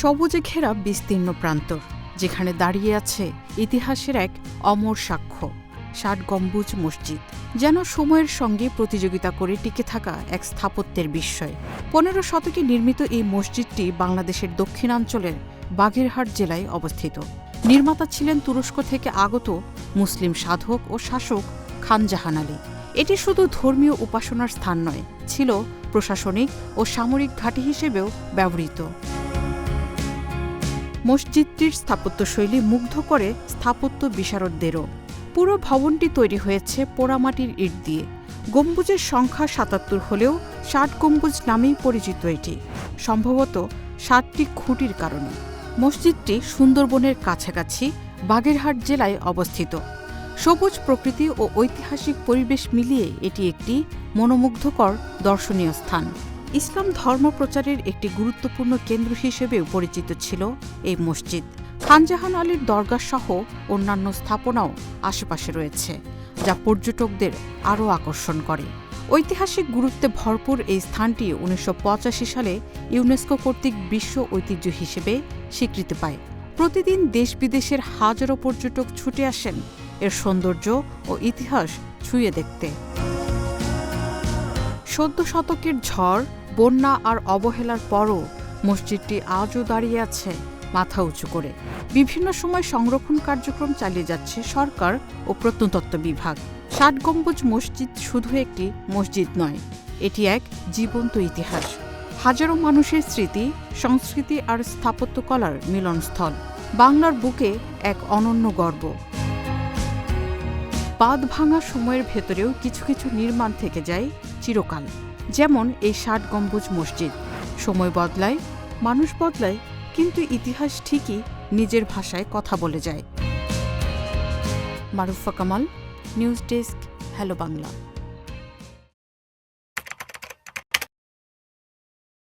সবুজে ঘেরা বিস্তীর্ণ প্রান্তর যেখানে দাঁড়িয়ে আছে ইতিহাসের এক অমর সাক্ষ্য, ষাট গম্বুজ মসজিদ, যেন সময়ের সঙ্গে প্রতিযোগিতা করে টিকে থাকা এক স্থাপত্যের বিস্ময়। পনেরো শতকে নির্মিত এই মসজিদটি বাংলাদেশের দক্ষিণাঞ্চলের বাগেরহাট জেলায় অবস্থিত। নির্মাতা ছিলেন তুরস্ক থেকে আগত মুসলিম সাধক ও শাসক খান জাহান আলী। এটি শুধু ধর্মীয় উপাসনার স্থান নয়, ছিল প্রশাসনিক ও সামরিক ঘাঁটি হিসেবেও ব্যবহৃত। মসজিদটির স্থাপত্যশৈলী মুগ্ধ করে স্থাপত্য বিশারদদেরও। পুরো ভবনটি তৈরি হয়েছে পোড়ামাটির ইট দিয়ে। গম্বুজের সংখ্যা সাতাত্তর হলেও ষাট গম্বুজ নামেই পরিচিত এটি। সম্ভবত ষাটটি খুঁটির কারণে। মসজিদটি সুন্দরবনের কাছাকাছি বাগেরহাট জেলায় অবস্থিত। সবুজ প্রকৃতি ও ঐতিহাসিক পরিবেশ মিলিয়ে এটি একটি মনোমুগ্ধকর দর্শনীয় স্থান। ইসলাম ধর্ম প্রচারের একটি গুরুত্বপূর্ণ কেন্দ্র হিসেবেও পরিচিত ছিল এই মসজিদ। খানজাহান আলীর দরগা সহ অন্যান্য স্থাপনাও আশেপাশে রয়েছে, যা পর্যটকদের আরও আকর্ষণ করে। ঐতিহাসিক গুরুত্বে ভরপুর এই স্থানটি উনিশশো পঁচাশি সালে ইউনেস্কো কর্তৃক বিশ্ব ঐতিহ্য হিসেবে স্বীকৃতি পায়। প্রতিদিন দেশ বিদেশের হাজারো পর্যটক ছুটে আসেন, এর সৌন্দর্য ও ইতিহাস ছুঁয়ে দেখতে। সদ্য শতকের ঝড় বন্যা আর অবহেলার পরও মসজিদটি আজও দাঁড়িয়ে আছে মাথা উঁচু করে। বিভিন্ন সময় সংরক্ষণ কার্যক্রম চালিয়ে যাচ্ছে সরকার ও প্রত্নতত্ত্ব বিভাগ। ষাট গম্বুজ মসজিদ শুধু একটি মসজিদ নয়, এটি এক জীবন্ত ইতিহাস। হাজারো মানুষের স্মৃতি, সংস্কৃতি আর স্থাপত্যকলার মিলনস্থল। বাংলার বুকে এক অনন্য গর্ব। বাঁধ ভাঙা সময়ের ভেতরেও কিছু কিছু নির্মাণ থেকে যায় চিরকাল। যেমন এই ষাট গম্বুজ মসজিদ। সময় বদলায়, মানুষ বদলায়, কিন্তু ইতিহাস ঠিকই নিজের ভাষায় কথা বলে যায়। Marufa Kamal, news desk, hello Bangla.